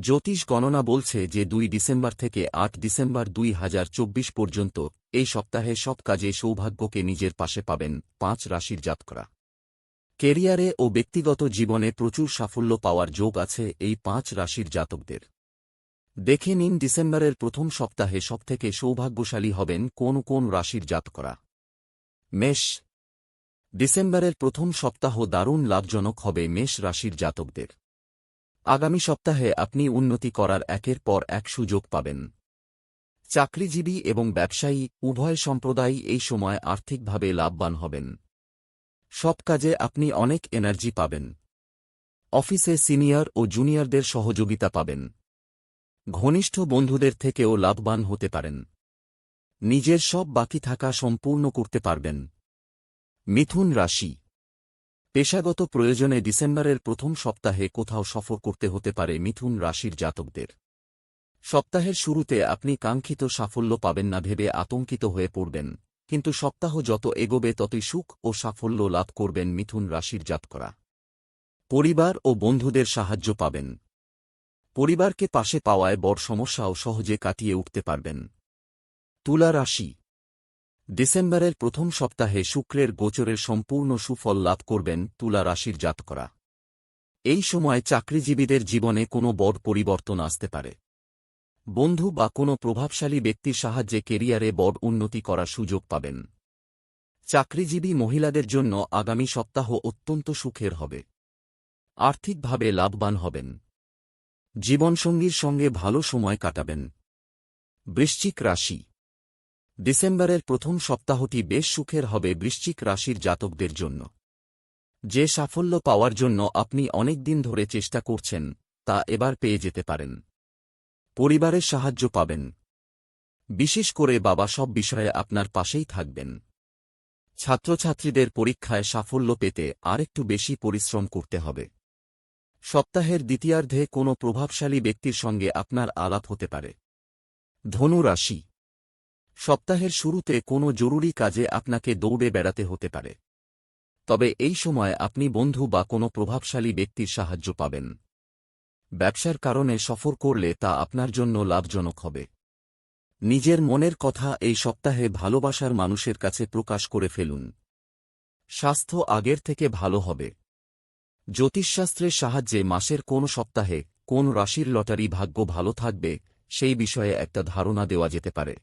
জ্যোতিষ গণনা বলছে যে দুই ডিসেম্বর থেকে আট ডিসেম্বর দুই হাজার চব্বিশ পর্যন্ত এই সপ্তাহে সব কাজে সৌভাগ্যকে নিজের পাশে পাবেন পাঁচ রাশির জাতকরা। কেরিয়ারে ও ব্যক্তিগত জীবনে প্রচুর সাফল্য পাওয়ার যোগ আছে এই পাঁচ রাশির জাতকদের। দেখে নিন ডিসেম্বরের প্রথম সপ্তাহে সবথেকে সৌভাগ্যশালী হবেন কোন কোন রাশির জাতকরা। মেষ। ডিসেম্বরের প্রথম সপ্তাহ দারুণ লাভজনক হবে মেষ রাশির জাতকদের। আগামী সপ্তাহে আপনি উন্নতি করার একের পর এক সুযোগ পাবেন। চাকরিজীবী এবং ব্যবসায়ী, উভয় সম্প্রদায় এই সময় আর্থিকভাবে লাভবান হবেন। সব কাজে আপনি অনেক এনার্জি পাবেন। অফিসে সিনিয়র ও জুনিয়রদের সহযোগিতা পাবেন। ঘনিষ্ঠ বন্ধুদের থেকেও লাভবান হতে পারেন। নিজের সব বাকি থাকা সম্পূর্ণ করতে পারবেন। মিথুন রাশি পেশাগত প্রয়োজনে ডিসেম্বরের প্রথম সপ্তাহে কোথাও সফর করতে হতে পারে মিথুন রাশির জাতকদের। সপ্তাহের শুরুতে আপনি কাঙ্ক্ষিত সাফল্য পাবেন না ভেবে আতঙ্কিত হয়ে পড়বেন, কিন্তু সপ্তাহ যত এগোবে ততই সুখ ও সাফল্য লাভ করবেন মিথুন রাশির জাতকরা। পরিবার ও বন্ধুদের সাহায্য পাবেন। পরিবারকে পাশে পাওয়ায় বড় সমস্যাও সহজে কাটিয়ে উঠতে পারবেন। তুলা রাশি ডিসেম্বরের প্রথম সপ্তাহে শুক্রের গোচরের সম্পূর্ণ সুফল লাভ করবেন তুলা রাশির জাতকরা। এই সময় চাকরিজীবীদের জীবনে কোনো বড় পরিবর্তন আসতে পারে। বন্ধু বা কোনো প্রভাবশালী ব্যক্তির সাহায্যে কেরিয়ারে বড় উন্নতি করার সুযোগ পাবেন। চাকরিজীবী মহিলাদের জন্য আগামী সপ্তাহ অত্যন্ত সুখের হবে। আর্থিকভাবে লাভবান হবেন। জীবনসঙ্গীর সঙ্গে ভালো সময় কাটাবেন। বৃশ্চিক রাশি ডিসেম্বরের প্রথম সপ্তাহটি বেশ সুখের হবে বৃশ্চিক রাশির জাতকদের জন্য। যে সাফল্য পাওয়ার জন্য আপনি অনেক দিন ধরে চেষ্টা করছেন, তা এবার পেয়ে যেতে পারেন। পরিবারের সাহায্য পাবেন। বিশেষ করে বাবা সব বিষয়ে আপনার পাশেই থাকবেন। ছাত্রছাত্রীদের পরীক্ষায় সাফল্য পেতে আরেকটু বেশি পরিশ্রম করতে হবে। সপ্তাহের দ্বিতীয়ার্ধে কোনো প্রভাবশালী ব্যক্তির সঙ্গে আপনার আলাপ হতে পারে। ধনু রাশি সপ্তাহের শুরুতে কোনো জরুরি কাজে আপনাকে দৌড়ে বেড়াতে হতে পারে। তবে এই সময় আপনি বন্ধু বা কোনো প্রভাবশালী ব্যক্তির সাহায্য পাবেন। ব্যবসার কারণে সফর করলে তা আপনার জন্য লাভজনক হবে। নিজের মনের কথা এই সপ্তাহে ভালোবাসার মানুষের কাছে প্রকাশ করে ফেলুন। স্বাস্থ্য আগের থেকে ভালো হবে। জ্যোতিষশাস্ত্রের সাহায্যে মাসের কোন সপ্তাহে কোন রাশির লটারি ভাগ্য ভালো থাকবে সেই বিষয়ে একটা ধারণা দেওয়া যেতে পারে।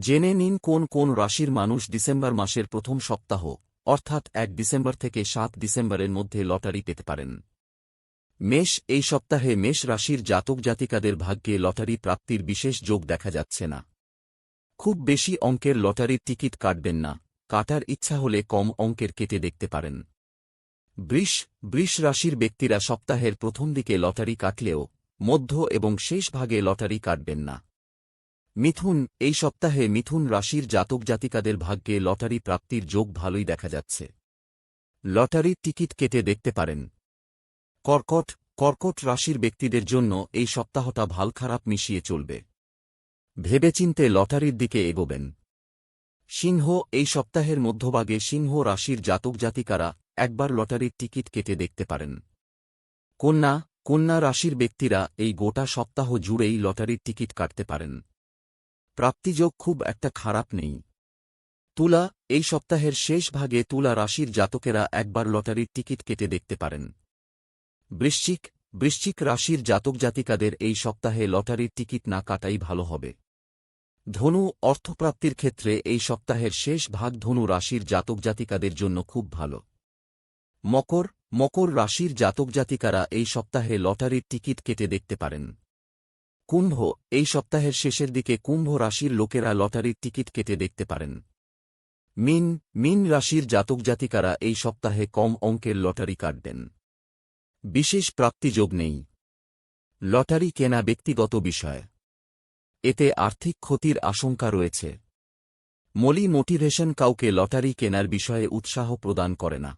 জেনে নিন কোন কোন রাশির মানুষ ডিসেম্বর মাসের প্রথম সপ্তাহ, অর্থাৎ এক ডিসেম্বর থেকে সাত ডিসেম্বরের মধ্যে লটারি পেতে পারেন। মেষ, এই সপ্তাহে মেষ রাশির জাতক জাতিকাদের ভাগ্যে লটারি প্রাপ্তির বিশেষ যোগ দেখা যাচ্ছে না। খুব বেশি অঙ্কের লটারির টিকিট কাটবেন না, কাটার ইচ্ছা হলে কম অঙ্কের কেটে দেখতে পারেন। বৃষ বৃষ রাশির ব্যক্তিরা সপ্তাহের প্রথম দিকে লটারি কাটলেও মধ্য এবং শেষ ভাগে লটারি কাটবেন না। মিথুন, এই সপ্তাহে মিথুন রাশির জাতক জাতিকাদের ভাগ্যে লটারি প্রাপ্তির যোগ ভালোই দেখা যাচ্ছে। লটারির টিকিট কেটে দেখতে পারেন। কর্কট কর্কট রাশির ব্যক্তিদের জন্য এই সপ্তাহটা ভালো খারাপ মিশিয়ে চলবে। ভেবেচিন্তে লটারির দিকে এগোবেন। সিংহ, এই সপ্তাহের মধ্যভাগে সিংহ রাশির জাতক জাতিকারা একবার লটারির টিকিট কেটে দেখতে পারেন। কন্যা কন্যা রাশির ব্যক্তিরা এই গোটা সপ্তাহ জুড়েই লটারির টিকিট কাটতে পারেন। প্রাপ্তিযোগ খুব একটা খারাপ নেই। তুলা, এই সপ্তাহের শেষ ভাগে তুলা রাশির জাতকেরা একবার লটারির টিকিট কেটে দেখতে পারেন। বৃশ্চিক বৃশ্চিক রাশির জাতক জাতিকাদের এই সপ্তাহে লটারির টিকিট না কাটাই ভালো হবে। ধনু, অর্থপ্রাপ্তির ক্ষেত্রে এই সপ্তাহের শেষ ভাগ ধনু রাশির জাতক জাতিকাদের জন্য খুব ভালো। মকর মকর রাশির জাতক জাতিকারা এই সপ্তাহে লটারির টিকিট কেটে দেখতে পারেন। কুম্ভ, এই সপ্তাহের শেষের দিকে কুম্ভ রাশির লোকেরা লটারির টিকিট কেটে দেখতে পারেন। মিন মিন রাশির জাতক জাতিকারা এই সপ্তাহে কম অঙ্কের লটারি কাটবেন। বিশেষ প্রাপ্তিযোগ নেই। লটারি কেনা ব্যক্তিগত বিষয়। এতে আর্থিক ক্ষতির আশঙ্কা রয়েছে। মলি মোটিভেশন কাউকে লটারি কেনার বিষয়ে উৎসাহ প্রদান করে না।